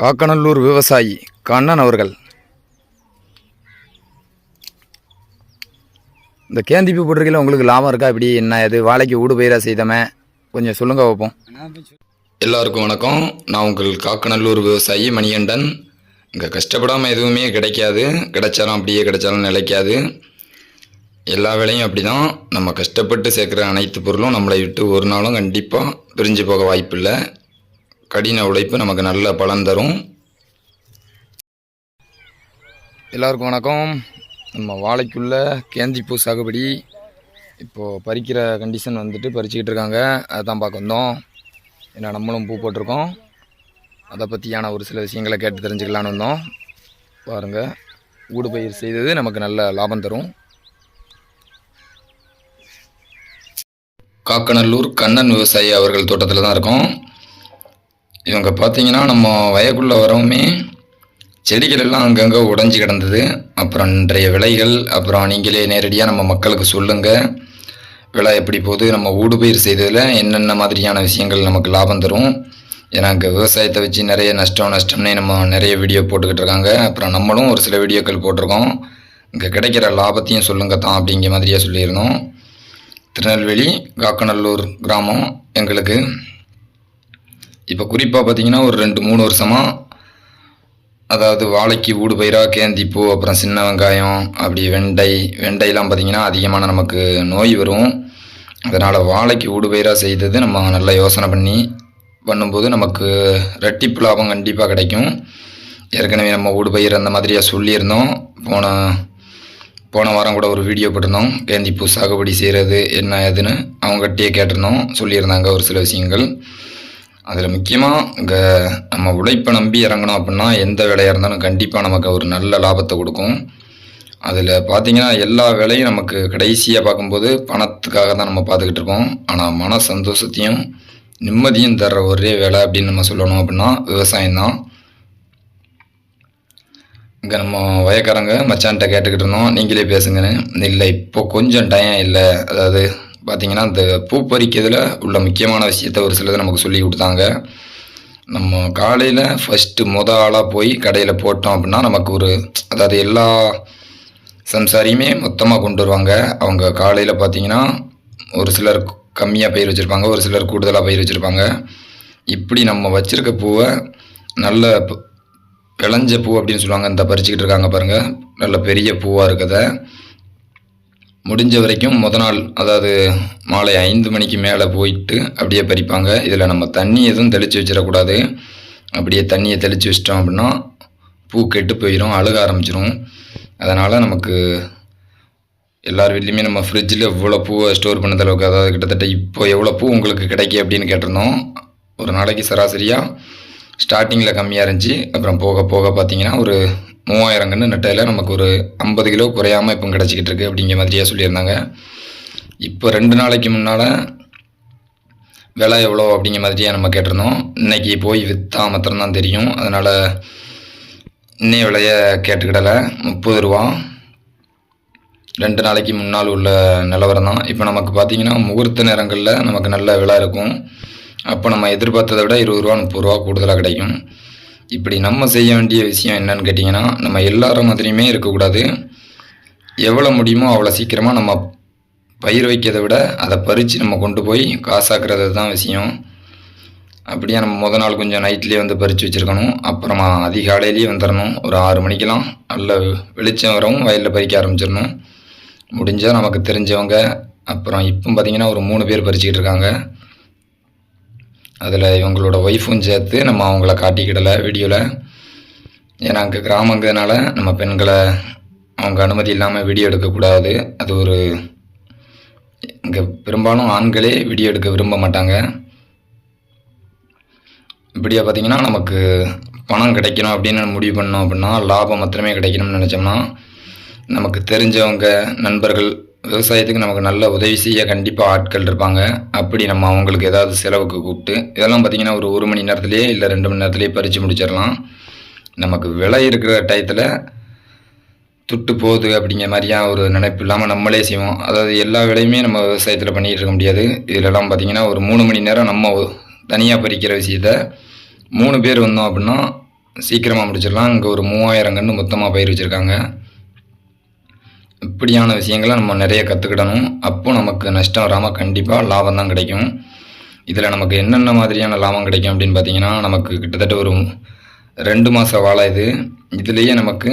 காக்கநல்லூர் விவசாயி கண்ணன் அவர்கள். இந்த கேந்திப்பு போட்டிருக்கையில் உங்களுக்கு லாபம் இருக்கா? இப்படி என்ன இது வாழைக்கு ஊடு பயிராக செய்தமே? கொஞ்சம் சொல்லுங்க வைப்போம் எல்லாருக்கும் வணக்கம். நான் உங்கள் காக்கநல்லூர் விவசாயி மணிகண்டன். இங்கே கஷ்டப்படாமல் எதுவுமே கிடைக்காது. கிடைச்சாலும் அப்படியே கிடைச்சாலும் நிலைக்காது. எல்லா வேலையும் அப்படி தான் நம்ம கஷ்டப்பட்டு சேர்க்குற அனைத்து பொருளும் நம்மளை விட்டு ஒரு நாளும் கண்டிப்பாக பிரிஞ்சு போக வாய்ப்பில்லை. கடின உழைப்பு நமக்கு நல்ல பலன் தரும். எல்லாருக்கும் வணக்கம். நம்ம வாழைக்குள்ள கேந்திப்பூ சாகுபடி இப்போது பறிக்கிற கண்டிஷன் வந்துட்டு பறிச்சுக்கிட்டு இருக்காங்க. அதை தான் பார்க்க வந்தோம். ஏன்னா நம்மளும் பூ போட்டிருக்கோம். அதை பற்றியான ஒரு சில விஷயங்களை கேட்டு தெரிஞ்சுக்கலான்னு வந்தோம். பாருங்கள் ஊடு பயிர் செய்தது நமக்கு நல்ல லாபம் தரும். காக்கநல்லூர் கண்ணன் விவசாயி அவர்கள் தோட்டத்தில் தான் இருக்கோம். இவங்க பார்த்தீங்கன்னா நம்ம வயக்குள்ளே வரவுமே செடிகள் எல்லாம் அங்கங்கே உடைஞ்சு கிடந்தது. அப்புறம் இன்றைய விலைகள் அப்புறம் நீங்களே நேரடியாக நம்ம மக்களுக்கு சொல்லுங்கள் விலை எப்படி போகுது நம்ம ஊடுபயிர் செய்ததில் என்னென்ன மாதிரியான விஷயங்கள் நமக்கு லாபம் தரும். ஏன்னா அங்கே விவசாயத்தை வச்சு நிறைய நஷ்டம் நஷ்டம்னே நம்ம நிறைய வீடியோ போட்டுக்கிட்டு இருக்காங்க. அப்புறம் நம்மளும் ஒரு சில வீடியோக்கள் போட்டிருக்கோம். இங்கே கிடைக்கிற லாபத்தையும் சொல்லுங்க தான் அப்படிங்கிற மாதிரியே சொல்லியிருந்தோம். திருநெல்வேலி காக்கநல்லூர் கிராமம் எங்களுக்கு இப்போ குறிப்பாக பார்த்தீங்கன்னா ஒரு ரெண்டு மூணு வருஷமாக அதாவது வாழைக்கு ஊடு பயிராக கேந்திப்பூ அப்புறம் சின்ன வெங்காயம் அப்படி வெண்டை வெண்டைலாம் பார்த்திங்கன்னா அதிகமான நமக்கு நோய் வரும். அதனால் வாழைக்கு ஊடு பயிராக செய்தது நம்ம நல்லா யோசனை பண்ணி பண்ணும்போது நமக்கு ரெட்டிப்பு லாபம் கண்டிப்பாக கிடைக்கும். ஏற்கனவே நம்ம ஊடு பயிர் அந்த மாதிரியாக சொல்லியிருந்தோம். போன போன வாரம் கூட ஒரு வீடியோ போட்டிருந்தோம். கேந்திப்பூ சாகுபடி செய்கிறது என்ன ஏதுன்னு அவங்ககிட்டயே கேட்டிருந்தோம். சொல்லியிருந்தாங்க ஒரு சில விஷயங்கள். அதில் முக்கியமாக இங்கே நம்ம உழைப்பை நம்பி இறங்கணும் அப்படின்னா எந்த வேலையாக இருந்தாலும் கண்டிப்பாக நமக்கு ஒரு நல்ல லாபத்தை கொடுக்கும். அதில் பார்த்தீங்கன்னா எல்லா வேலையும் நமக்கு கடைசியாக பார்க்கும்போது பணத்துக்காக தான் நம்ம பார்த்துக்கிட்டு இருக்கோம். ஆனால் மன சந்தோஷத்தையும் நிம்மதியும் தர்ற ஒரே வேலை அப்படின்னு நம்ம சொல்லணும் அப்படின்னா விவசாயம் தான். இங்கே நம்ம வயக்காரங்க மச்சான்கிட்ட கேட்டுக்கிட்டு இருந்தோம். நீங்களே பேசுங்கன்னு. இல்லை இப்போ கொஞ்சம் டைம் இல்லை. அதாவது பார்த்திங்கன்னா இந்த பூ பறிக்கிறதுல உள்ள முக்கியமான விஷயத்த ஒரு சிலது நமக்கு சொல்லி கொடுத்தாங்க. நம்ம காலையில் ஃபஸ்ட்டு முத ஆளாக போய் கடையில் போட்டோம் அப்படின்னா நமக்கு ஒரு அதாவது எல்லா சம்சாரியுமே மொத்தமாக கொண்டு வருவாங்க. அவங்க காலையில் பார்த்தீங்கன்னா ஒரு சிலர் கம்மியாக பயிர் வச்சுருப்பாங்க ஒரு சிலர் கூடுதலாக பயிர் வச்சுருப்பாங்க. இப்படி நம்ம வச்சுருக்க பூவை நல்ல விளைஞ்ச பூ அப்படின்னு சொல்லுவாங்க. இந்த பறிச்சுக்கிட்டு இருக்காங்க பாருங்கள் நல்ல பெரிய பூவாக இருக்கதை முடிஞ்ச வரைக்கும் முத நாள் அதாவது மாலை ஐந்து மணிக்கு மேலே போயிட்டு அப்படியே பறிப்பாங்க. இதில் நம்ம தண்ணி எதுவும் தெளித்து வச்சிடக்கூடாது. அப்படியே தண்ணியை தெளித்து வச்சிட்டோம் அப்படின்னா பூ கெட்டு போயிடும் அழுக ஆரம்பிச்சிடும் அதனால் நமக்கு எல்லார் வீட்லேயுமே நம்ம ஃப்ரிட்ஜில் இவ்வளோ பூவை ஸ்டோர் பண்ண அளவுக்கு அதாவது கிட்டத்தட்ட இப்போ எவ்வளோ பூ உங்களுக்கு கிடைக்கி அப்படின்னு கேட்டிருந்தோம். ஒரு நாளைக்கு சராசரியாக ஸ்டார்டிங்கில் கம்மியாக இருந்துச்சு. அப்புறம் போக போக பார்த்தீங்கன்னா ஒரு மூவாயிரம் கன்று நெட்டையில் நமக்கு ஒரு ஐம்பது கிலோ குறையாமல் இப்போ கிடச்சிக்கிட்டு இருக்கு அப்படிங்கிற மாதிரியே சொல்லியிருந்தாங்க. இப்போ ரெண்டு நாளைக்கு முன்னால் விலை எவ்வளோ அப்படிங்கிற மாதிரியே நம்ம கேட்டிருந்தோம். இன்னைக்கு போய் விற்றா மாத்திரம்தான் தெரியும். அதனால் இன்னைய விலையை கேட்டுக்கிடலை. முப்பது ரூபா. ரெண்டு நாளைக்கு முன்னால் உள்ள நிலவரம் தான் இப்போ நமக்கு பார்த்தீங்கன்னா முகூர்த்த நேரங்களில் நமக்கு நல்ல விலை இருக்கும். அப்போ நம்ம எதிர்பார்த்ததை விட இருபது ரூபா முப்பது ரூபா கூடுதலாக கிடைக்கும். இப்படி நம்ம செய்ய வேண்டிய விஷயம் என்னன்னு கேட்டிங்கன்னா நம்ம எல்லார மாதிரியுமே இருக்கக்கூடாது. எவ்வளோ முடியுமோ அவ்வளோ சீக்கிரமாக நம்ம பயிர் வைக்கிறதை விட அதை பறித்து நம்ம கொண்டு போய் காசாக்குறது தான் விஷயம். அப்படியே நம்ம முத நாள் கொஞ்சம் நைட்லேயே வந்து பறித்து வச்சுருக்கணும். அப்புறமா அதிகாலையிலேயே வந்துடணும். ஒரு ஆறு மணிக்கெலாம் நல்ல வெளிச்சம் வரவும் வயலில் பறிக்க ஆரம்பிச்சிடணும். முடிஞ்சால் நமக்கு தெரிஞ்சவங்க அப்புறம் இப்போ பார்த்தீங்கன்னா ஒரு மூணு பேர் பறிச்சுக்கிட்டு இருக்காங்க. அதில் இவங்களோட ஒய்ஃபும் சேர்த்து நம்ம அவங்கள காட்டிக்கிடலை வீடியோவில் ஏன்னா அங்கே கிராமங்கிறதுனால நம்ம பெண்களை அவங்க அனுமதி இல்லாமல் வீடியோ எடுக்கக்கூடாது. அது ஒரு இங்கே பெரும்பாலும் ஆண்களே வீடியோ எடுக்க விரும்ப மாட்டாங்க. இப்படியா பார்த்தீங்கன்னா நமக்கு பணம் கிடைக்கணும் அப்படின்னு முடிவு பண்ணோம் அப்படின்னா லாபம் மாத்திரமே கிடைக்கணும்னு நினச்சோம்னா நமக்கு தெரிஞ்சவங்க நண்பர்கள் விவசாயத்துக்கு நமக்கு நல்ல உதவி செய்ய கண்டிப்பாக ஆட்கள் இருப்பாங்க. அப்படி நம்ம அவங்களுக்கு ஏதாவது செலவுக்கு கூப்பிட்டு இதெல்லாம் பார்த்தீங்கன்னா ஒரு ஒரு மணி நேரத்துலேயே இல்லை ரெண்டு மணி நேரத்துலேயே பறித்து முடிச்சிடலாம். நமக்கு விலை இருக்கிற டயத்தில் துட்டு போகுது அப்படிங்கிற மாதிரியா ஒரு நினைப்பு இல்லாமல் நம்மளே செய்வோம். அதாவது எல்லா வேலையுமே நம்ம விவசாயத்தில் பண்ணிகிட்டு இருக்க முடியாது. இதிலெல்லாம் பார்த்தீங்கன்னா ஒரு மூணு மணி நேரம் நம்ம தனியாக பறிக்கிற விஷயத்த மூணு பேர் வந்தோம் அப்படின்னா சீக்கிரமாக முடிச்சிடலாம். இங்கே ஒரு மூவாயிரம் கன்று மொத்தமாக பயிர் வச்சுருக்காங்க. இப்படியான விஷயங்களை நம்ம நிறைய கற்றுக்கிடணும் அப்போ நமக்கு நஷ்டம் வராமல் கண்டிப்பாக லாபம் தான் கிடைக்கும். இதில் நமக்கு என்னென்ன மாதிரியான லாபம் கிடைக்கும் அப்படின்னு பார்த்தீங்கன்னா நமக்கு கிட்டத்தட்ட ஒரு ரெண்டு மாத வாழை இது. இதுலேயே நமக்கு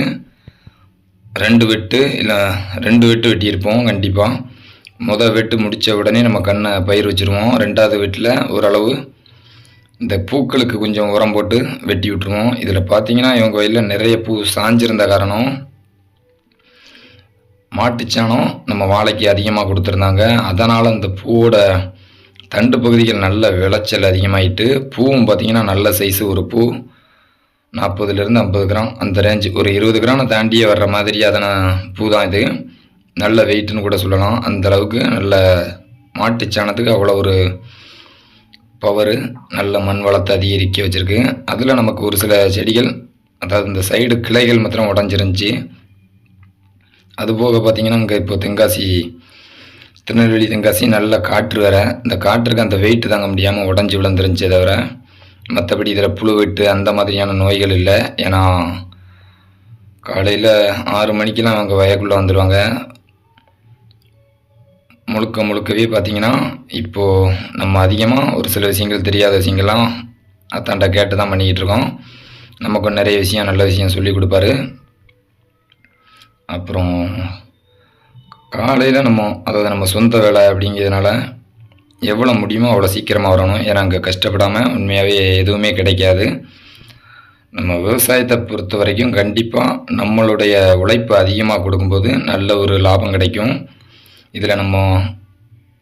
ரெண்டு வெட்டு இல்லை ரெண்டு வெட்டு வெட்டியிருப்போம் கண்டிப்பாக மொதல் வெட்டு முடித்த உடனே நம்ம கண்ணை பயிர் வச்சுருவோம். ரெண்டாவது வெட்டில் ஓரளவு இந்த பூக்களுக்கு கொஞ்சம் உரம் போட்டு வெட்டி விட்டுருவோம். இதில் பார்த்தீங்கன்னா இவங்க வயலில் நிறைய பூ சாஞ்சிருந்த காரணம். மாட்டுச்சாணம் நம்ம வாழைக்கு அதிகமாக கொடுத்துருந்தாங்க. அதனால் அந்த பூவோட தண்டு பகுதிகள் நல்ல விளைச்சல் அதிகமாகிட்டு பூவும் பார்த்தீங்கன்னா நல்ல சைஸு ஒரு பூ நாற்பதுலேருந்து ஐம்பது கிராம் அந்த ரேஞ்ச் ஒரு இருபது கிராம் தாண்டியே வர்ற மாதிரியான பூ தான் இது. நல்ல வெயிட்டுன்னு கூட சொல்லலாம். அந்த அளவுக்கு நல்ல மாட்டுச்சாணத்துக்கு அவ்வளோ ஒரு பவரு நல்ல மண் வளத்தை அதிகரிக்க வச்சுருக்கு. அதில் நமக்கு ஒரு சில செடிகள் அதாவது இந்த சைடு கிளைகள் மாத்திரம் உடஞ்சிருந்துச்சி. அதுபோக பார்த்தீங்கன்னா இங்கே இப்போ தென்காசி திருநெல்வேலி தென்காசி நல்ல காற்று வேறு. இந்த காற்றுக்கு அந்த வெயிட் தாங்க முடியாமல் உடஞ்சி விழுந்துருந்துச்சே தவிர மற்றபடி இதில் புழு வெட்டு அந்த மாதிரியான நோய்கள் இல்லை. ஏன்னா காலையில் ஆறு மணிக்கெலாம் அவங்க வயக்குள்ளே வந்துடுவாங்க முழுக்க முழுக்கவே பார்த்தீங்கன்னா இப்போது நம்ம அதிகமாக ஒரு சில விஷயங்கள் தெரியாத விஷயங்கள்லாம் அத்தாண்ட கேட்டு தான் பண்ணிக்கிட்டு இருக்கோம். நமக்கு நிறைய விஷயம் நல்ல விஷயம் சொல்லி கொடுப்பாரு. அப்புறம் காலையில் நம்ம அதாவது நம்ம சொந்த வேலை அப்படிங்கிறதுனால எவ்வளோ முடியுமோ அவ்வளோ சீக்கிரமாக வரணும். ஏன்னா அங்கே கஷ்டப்படாமல் உண்மையாகவே எதுவுமே கிடைக்காது. நம்ம விவசாயத்தை பொறுத்த வரைக்கும் கண்டிப்பாக நம்மளுடைய உழைப்பு அதிகமாக கொடுக்கும்போது நல்ல ஒரு லாபம் கிடைக்கும். இதில் நம்ம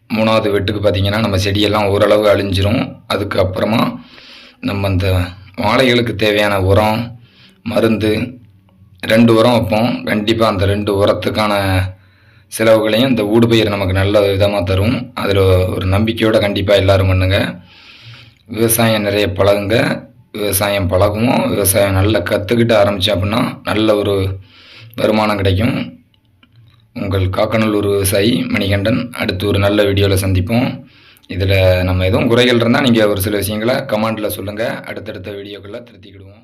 மூணாவது வெட்டுக்கு பார்த்திங்கன்னா நம்ம செடியெல்லாம் ஓரளவு அழிஞ்சிரும். அதுக்கப்புறமா நம்ம அந்த வாழைகளுக்கு தேவையான உரம் மருந்து ரெண்டு உரம் வைப்போம். கண்டிப்பாக அந்த ரெண்டு உரத்துக்கான செலவுகளையும் இந்த ஊடுபயிர் நமக்கு நல்ல விதமாக தரும். அதில் ஒரு நம்பிக்கையோடு கண்டிப்பாக எல்லோரும் பண்ணுங்கள் விவசாயம் நிறைய பழகுங்க. விவசாயம் பழகுவோம். விவசாயம் நல்லா கற்றுக்கிட்டு ஆரம்பித்தோம் அப்படின்னா நல்ல ஒரு வருமானம் கிடைக்கும். உங்கள் காக்கநல்லூர் விவசாயி மணிகண்டன் அடுத்து ஒரு நல்ல வீடியோவில் சந்திப்போம். இதில் நம்ம எதுவும் குறைகள் இருந்தால் நீங்கள் ஒரு சில விஷயங்களை கமெண்டில் சொல்லுங்கள் அடுத்தடுத்த வீடியோக்களில் திருத்திக்கிடுவோம்.